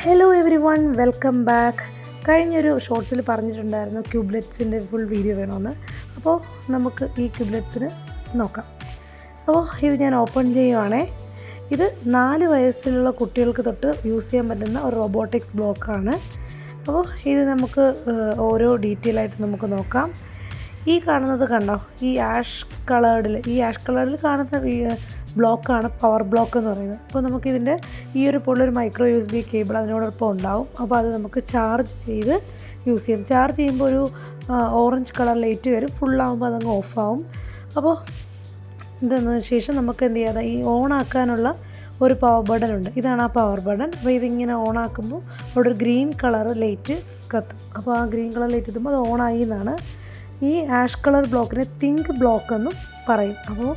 Hello everyone welcome back കഴിഞ്ഞൊരു ഷോർട്സിൽ പറഞ്ഞിട്ടുണ്ടായിരുന്നു ക്യൂബ്ലെറ്റ്സിന്റെ ഫുൾ വീഡിയോ വേണമെന്ന് അപ്പോൾ നമുക്ക് ഈ ക്യൂബ്ലെറ്റ്സിന് നോക്കാം. അപ്പോൾ ഇത് ഞാൻ ഓപ്പൺ ചെയ്യുവാണേ. ഇത് നാല് വയസ്സിലുള്ള കുട്ടികൾക്ക് തൊട്ട് യൂസ് ചെയ്യാൻ പറ്റുന്ന ഒരു റോബോട്ടിക്സ് ബ്ലോക്കാണ് അപ്പോൾ ഇത് നമുക്ക് ഓരോ ഡീറ്റെയിൽ ആയിട്ട് നമുക്ക് നോക്കാം. ഈ കാണുന്നത് കണ്ടോ? ഈ ആഷ് കളേർഡിൽ ഈ ആഷ് കളേർഡിൽ കാണുന്ന ബ്ലോക്കാണ് പവർ ബ്ലോക്ക് എന്ന് പറയുന്നത്. അപ്പോൾ നമുക്കിതിന്റെ ഈ ഒരു പോലുള്ളൊരു micro U S B cable അതിനോടൊപ്പം ഉണ്ടാവും. അപ്പോൾ അത് നമുക്ക് ചാർജ് ചെയ്ത് യൂസ് ചെയ്യാം. ചാർജ് ചെയ്യുമ്പോൾ ഒരു ഓറഞ്ച് കളർ ലൈറ്റ് വരും. ഫുള്ളാകുമ്പോൾ അതങ്ങ് ഓഫാവും. അപ്പോൾ ഇതെന്നതിന് ശേഷം നമുക്ക് എന്ത് ചെയ്യാതെ ഈ ഓൺ ആക്കാനുള്ള ഒരു പവർ ബട്ടൺ ഉണ്ട്. ഇതാണ് ആ പവർ ബട്ടൺ. അപ്പോൾ ഇതിങ്ങനെ ഓൺ ആക്കുമ്പോൾ അവിടെ ഒരു ഗ്രീൻ കളർ ലൈറ്റ് കത്തും. അപ്പോൾ ആ ഗ്രീൻ കളർ ലൈറ്റ് എത്തുമ്പോൾ അത് ഓൺ ആയി എന്നാണ് ഈ ആഷ് കളർ ബ്ലോക്കിനെ തിങ്ക് ബ്ലോക്ക് എന്നും പറയും. അപ്പോൾ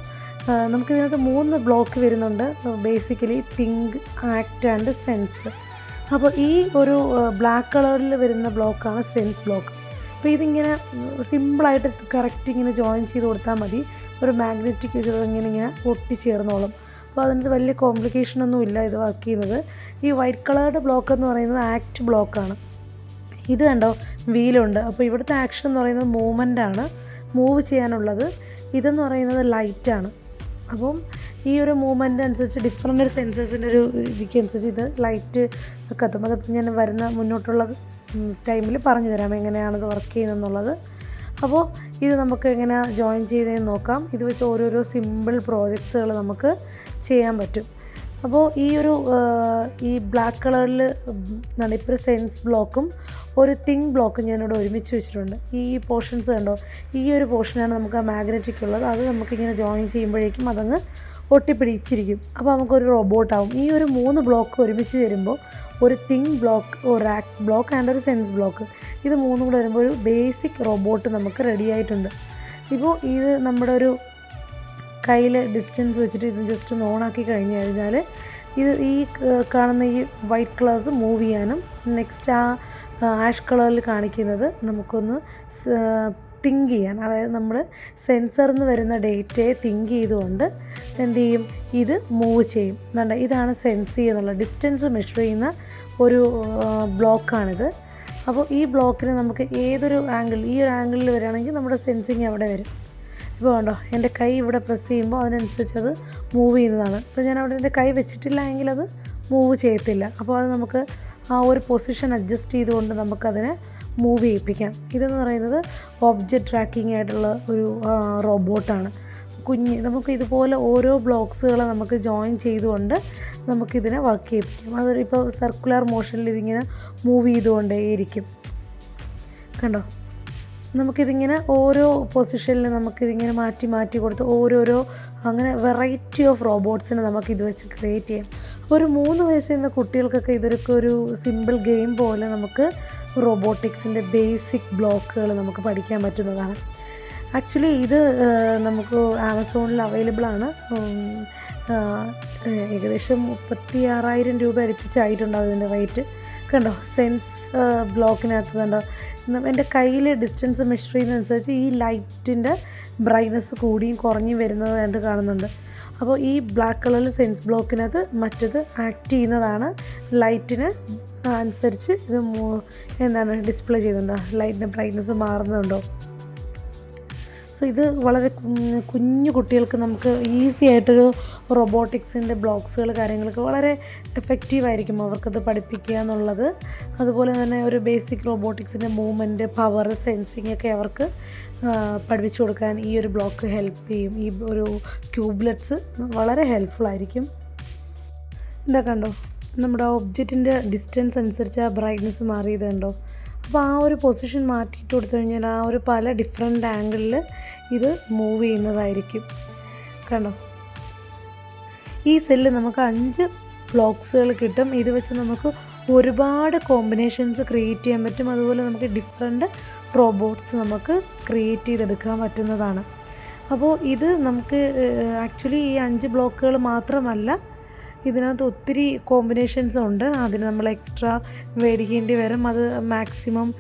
നമുക്കിതിനകത്ത് മൂന്ന് ബ്ലോക്ക് വരുന്നുണ്ട്. Basically think act and sense അപ്പോൾ ഈ ഒരു ബ്ലാക്ക് കളറിൽ വരുന്ന ബ്ലോക്കാണ് സെൻസ് ബ്ലോക്ക് അപ്പോൾ ഇതിങ്ങനെ സിമ്പിളായിട്ട് കറക്റ്റ് ഇങ്ങനെ ജോയിൻ ചെയ്ത് കൊടുത്താൽ മതി. ഒരു മാഗ്നറ്റിക് ഇങ്ങനെ ഇങ്ങനെ ഒട്ടിച്ചേർന്നോളും. അപ്പോൾ അതിനകത്ത് വലിയ കോംപ്ലിക്കേഷൻ ഒന്നും ഇല്ല ഇത് വർക്ക് ചെയ്യുന്നത് ഈ വൈറ്റ് കളേർഡ് ബ്ലോക്ക് എന്ന് പറയുന്നത് ആക്ട് ബ്ലോക്കാണ് ഇത് കണ്ടോ? വീലുണ്ട്. അപ്പോൾ ഇവിടുത്തെ ആക്ഷൻ എന്ന് പറയുന്നത് മൂവ്മെന്റ് ആണ്. മൂവ് ചെയ്യാനുള്ളത്. ഇതെന്ന് പറയുന്നത് ലൈറ്റാണ് അപ്പം ഈ ഒരു മൂവ്മെന്റ് അനുസരിച്ച് ഡിഫറെന്റ് ഒരു സെൻസേഴ്സിന്റെ ഒരു ഇതിക്ക് അനുസരിച്ച് ഇത് ലൈറ്റ് കത്തും അതിപ്പോൾ ഞാൻ വരുന്ന മുന്നോട്ടുള്ള ടൈമിൽ പറഞ്ഞു തരാം എങ്ങനെയാണിത് വർക്ക് ചെയ്യുന്നതെന്നുള്ളത്. അപ്പോൾ ഇത് നമുക്ക് എങ്ങനെ ജോയിൻ ചെയ്തതെന്ന് നോക്കാം. ഇത് വെച്ച് ഓരോരോ സിമ്പിൾ പ്രോജക്ട്സുകൾ നമുക്ക് ചെയ്യാൻ പറ്റും. അപ്പോൾ ഈ ഒരു ഈ ബ്ലാക്ക് കളറിൽ എന്താണ് ഇപ്പോൾ സെൻസ് ബ്ലോക്കും ഒരു തിങ് ബ്ലോക്ക് ഞാനിവിടെ ഒരുമിച്ച് വെച്ചിട്ടുണ്ട്. ഈ പോർഷൻസ് കണ്ടോ? ഈ ഒരു പോർഷനാണ് നമുക്ക് ആ മാഗ്നറ്റിക് ഉള്ളത്. അത് നമുക്കിങ്ങനെ ജോയിൻ ചെയ്യുമ്പോഴേക്കും അതങ്ങ് ഒട്ടിപ്പിടിച്ചിരിക്കും. അപ്പോൾ നമുക്കൊരു റോബോട്ടാവും ഈ ഒരു മൂന്ന് ബ്ലോക്ക് ഒരുമിച്ച് തരുമ്പോൾ ഒരു തിങ് ബ്ലോക്ക് ഒരു റാക്ക് ബ്ലോക്ക് ആൻഡ് ഒരു സെൻസ് ബ്ലോക്ക്. ഇത് മൂന്നും കൂടെ വരുമ്പോൾ ഒരു ബേസിക് റോബോട്ട് നമുക്ക് റെഡി ആയിട്ടുണ്ട്. ഇപ്പോൾ ഇത് നമ്മുടെ ഒരു കയ്യിൽ ഡിസ്റ്റൻസ് വെച്ചിട്ട് ഇത് ജസ്റ്റ് ഒന്ന് ഓണാക്കി കഴിഞ്ഞ് കഴിഞ്ഞാൽ ഇത് ഈ കാണുന്ന ഈ വൈറ്റ് കളേഴ്സ് മൂവ് ചെയ്യാനും നെക്സ്റ്റ് ആ ആഷ് കളറിൽ കാണിക്കുന്നത് നമുക്കൊന്ന് തിങ്ക് ചെയ്യാൻ. അതായത് നമ്മൾ സെൻസറിൽ നിന്ന് വരുന്ന ഡേറ്റയെ തിങ്ക് ചെയ്തുകൊണ്ട് എന്ത് ചെയ്യും? ഇത് മൂവ് ചെയ്യും. എന്നുണ്ട് ഇതാണ് സെൻസ് ചെയ്യുന്നുള്ള ഡിസ്റ്റൻസ് മെഷർ ചെയ്യുന്ന ഒരു ബ്ലോക്കാണിത് അപ്പോൾ ഈ ബ്ലോക്കിന് നമുക്ക് ഏതൊരു ആംഗിൾ ഈ ഒരു ആംഗിളിൽ വരികയാണെങ്കിൽ നമ്മുടെ സെൻസിങ് അവിടെ വരും. ഇപ്പോൾ കണ്ടോ? എന്റെ കൈ ഇവിടെ പ്രസ് ചെയ്യുമ്പോൾ അതിനനുസരിച്ച് അത് മൂവ് ചെയ്യുന്നതാണ്. ഇപ്പോൾ ഞാൻ അവിടെ എന്റെ കൈ വെച്ചിട്ടില്ല എങ്കിൽ അത് മൂവ് ചെയ്യത്തില്ല. അപ്പോൾ അത് നമുക്ക് ആ ഒരു പൊസിഷൻ അഡ്ജസ്റ്റ് ചെയ്തുകൊണ്ട് നമുക്കതിനെ മൂവ് ചെയ്യിപ്പിക്കാം. ഇതെന്ന് പറയുന്നത് ഓബ്ജക്റ്റ് ട്രാക്കിംഗ് ആയിട്ടുള്ള ഒരു റോബോട്ടാണ് കുഞ്ഞ് നമുക്ക് ഇതുപോലെ ഓരോ ബ്ലോക്സുകൾ നമുക്ക് ജോയിൻ ചെയ്തുകൊണ്ട് നമുക്കിതിനെ വർക്ക് ചെയ്യിപ്പിക്കാം. അതൊരു ഇപ്പോൾ സർക്കുലർ മോഷനിൽ ഇതിങ്ങനെ മൂവ് ചെയ്തുകൊണ്ടേയിരിക്കും. കണ്ടോ? നമുക്കിതിങ്ങനെ ഓരോ പൊസിഷനിൽ നമുക്കിതിങ്ങനെ മാറ്റി മാറ്റി കൊടുത്ത് ഓരോരോ അങ്ങനെ വെറൈറ്റി ഓഫ് റോബോട്ട്സിനെ നമുക്ക് ഇത് വെച്ച് ക്രിയേറ്റ് ചെയ്യാം. ഒരു മൂന്ന് വയസ്സുന്ന കുട്ടികൾക്കൊക്കെ ഇതൊക്കെ ഒരു സിമ്പിൾ ഗെയിം പോലെ നമുക്ക് റോബോട്ടിക്സിന്റെ ബേസിക് ബ്ലോക്കുകൾ നമുക്ക് പഠിക്കാൻ പറ്റുന്നതാണ്. ആക്ച്വലി ഇത് നമുക്ക് ആമസോണിൽ അവൈലബിൾ ആണ്. ഏകദേശം മുപ്പത്തി ആറായിരം രൂപ അടുപ്പിച്ചായിട്ടുണ്ടാവും ഇതിന്റെ റേറ്റ് കണ്ടോ? സെൻസ് ബ്ലോക്കിനകത്ത് കണ്ടോ? എന്റെ കയ്യിൽ ഡിസ്റ്റൻസ് മെഷർ ചെയ്യുന്നതനുസരിച്ച് ഈ ലൈറ്റിന്റെ ബ്രൈറ്റ്നസ് കൂടിയും കുറഞ്ഞും വരുന്നത് കണ്ട് കാണുന്നുണ്ട്. അപ്പോൾ ഈ ബ്ലാക്ക് കളറിൽ സെൻസ് ബ്ലോക്കിനകത്ത് മറ്റത് ആക്ട് ചെയ്യുന്നതാണ്. ലൈറ്റിന് അനുസരിച്ച് ഇത് എന്താണ് ഡിസ്പ്ലേ ചെയ്യുന്നുണ്ടോ. ലൈറ്റിന്റെ ബ്രൈറ്റ്നസ് മാറുന്നുണ്ടോ? സോ ഇത് വളരെ കുഞ്ഞു കുട്ടികൾക്ക് നമുക്ക് ഈസി ആയിട്ടൊരു റോബോട്ടിക്സിന്റെ ബ്ലോഗ്സുകൾ കാര്യങ്ങളൊക്കെ വളരെ എഫക്റ്റീവ് ആയിരിക്കും അവർക്കത് പഠിപ്പിക്കുക എന്നുള്ളത്. അതുപോലെ തന്നെ ഒരു ബേസിക് റോബോട്ടിക്സിന്റെ മൂവ്മെന്റ് പവർ സെൻസിങ് ഒക്കെ അവർക്ക് പഠിപ്പിച്ചു കൊടുക്കാൻ ഈ ഒരു ബ്ലോക്ക് ഹെൽപ്പ് ചെയ്യും. ഈ ഒരു ക്യൂബ്ലെറ്റ്സ് വളരെ ഹെൽപ്ഫുൾ ആയിരിക്കും. എന്താ കണ്ടോ? നമ്മുടെ ഒബ്ജക്റ്റിന്റെ ഡിസ്റ്റൻസ് അനുസരിച്ച് ആ ബ്രൈറ്റ്നസ് മാറിയത് കണ്ടോ? അപ്പോൾ ആ ഒരു പൊസിഷൻ മാറ്റിയിട്ട് കൊടുത്തു കഴിഞ്ഞാൽ ആ ഒരു പല ഡിഫറെന്റ് ആംഗിളിൽ ഇത് മൂവ് ചെയ്യുന്നതായിരിക്കും. കണ്ടോ? ഈ സെല്ല് നമുക്ക് അഞ്ച് ബ്ലോക്സുകൾ കിട്ടും. ഇത് വെച്ച് നമുക്ക് ഒരുപാട് കോമ്പിനേഷൻസ് ക്രിയേറ്റ് ചെയ്യാൻ പറ്റും. അതുപോലെ നമുക്ക് ഡിഫറെന്റ് റോബോട്ട്സ് നമുക്ക് ക്രിയേറ്റ് ചെയ്തെടുക്കാൻ പറ്റുന്നതാണ്. അപ്പോൾ ഇത് നമുക്ക് ആക്ച്വലി ഈ അഞ്ച് ബ്ലോക്കുകൾ മാത്രമല്ല ഇതിനകത്ത് ഒത്തിരി കോമ്പിനേഷൻസ് ഉണ്ട്. അതിന് നമ്മൾ എക്സ്ട്രാ മേടിക്കേണ്ടി വരും. അത് മാക്സിമം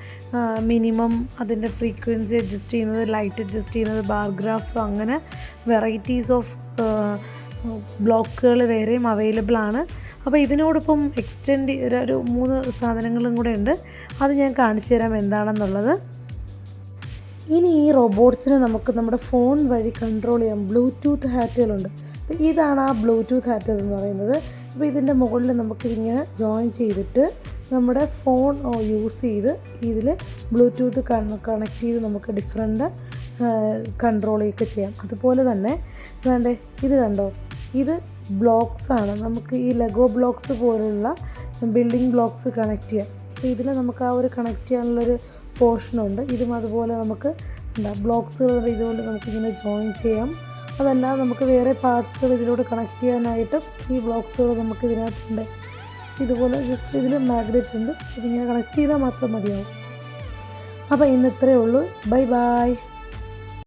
മിനിമം അതിന്റെ ഫ്രീക്വൻസി അഡ്ജസ്റ്റ് ചെയ്യുന്നത് ലൈറ്റ് അഡ്ജസ്റ്റ് ചെയ്യുന്നത് ബാർഗ്രാഫ് അങ്ങനെ വെറൈറ്റീസ് ഓഫ് ബ്ലോക്കുകൾ വേറെയും അവൈലബിൾ ആണ്. അപ്പോൾ ഇതിനോടൊപ്പം എക്സ്റ്റെൻഡ് ഒരു മൂന്ന് സാധനങ്ങളും കൂടെ ഉണ്ട്. അത് ഞാൻ കാണിച്ചു തരാം എന്താണെന്നുള്ളത്. ഇനി ഈ റോബോട്ട്സിനെ നമുക്ക് നമ്മുടെ ഫോൺ വഴി കൺട്രോൾ ചെയ്യാം ബ്ലൂടൂത്ത് ഹാറ്റുകളുണ്ട് അപ്പോൾ ഇതാണ് ആ ബ്ലൂടൂത്ത് ഹാറ്റ് എന്ന് പറയുന്നത്. അപ്പോൾ ഇതിന്റെ മുകളിൽ നമുക്കിതിങ്ങനെ ജോയിൻ ചെയ്തിട്ട് നമ്മുടെ ഫോൺ യൂസ് ചെയ്ത് ഇതിൽ ബ്ലൂടൂത്ത് കണക്ട് ചെയ്ത് നമുക്ക് ഡിഫറെന്റ് കൺട്രോളൊക്കെ ചെയ്യാം. അതുപോലെ തന്നെ വേണ്ടേ ഇത് കണ്ടോ? ഇത് ബ്ലോക്സ് ആണ്. നമുക്ക് ഈ ലെഗോ ബ്ലോക്സ് പോലുള്ള ബിൽഡിംഗ് ബ്ലോക്സ് കണക്ട് ചെയ്യാം. അപ്പോൾ ഇതിൽ നമുക്ക് ആ ഒരു കണക്ട് ചെയ്യാനുള്ളൊരു പോർഷനുണ്ട് ഇതും അതുപോലെ നമുക്ക് എന്താ ബ്ലോക്സുകൾ ഇതുകൊണ്ട് നമുക്കിങ്ങനെ ജോയിൻ ചെയ്യാം. അതല്ലാതെ നമുക്ക് വേറെ പാർട്സുകൾ ഇതിലൂടെ കണക്ട് ചെയ്യാനായിട്ട് ഈ ബ്ലോക്സുകൾ നമുക്ക് ഇതിനകത്തുണ്ട്. ഇതുപോലെ ജസ്റ്റ് ഇതിൽ മാഗ്നറ്റ് ഉണ്ട്. ഇതിങ്ങനെ കണക്ട് ചെയ്താൽ മാത്രം മതിയാവും. അപ്പോൾ ഇന്ന് ഇത്രയേ ഉള്ളൂ. Bye bye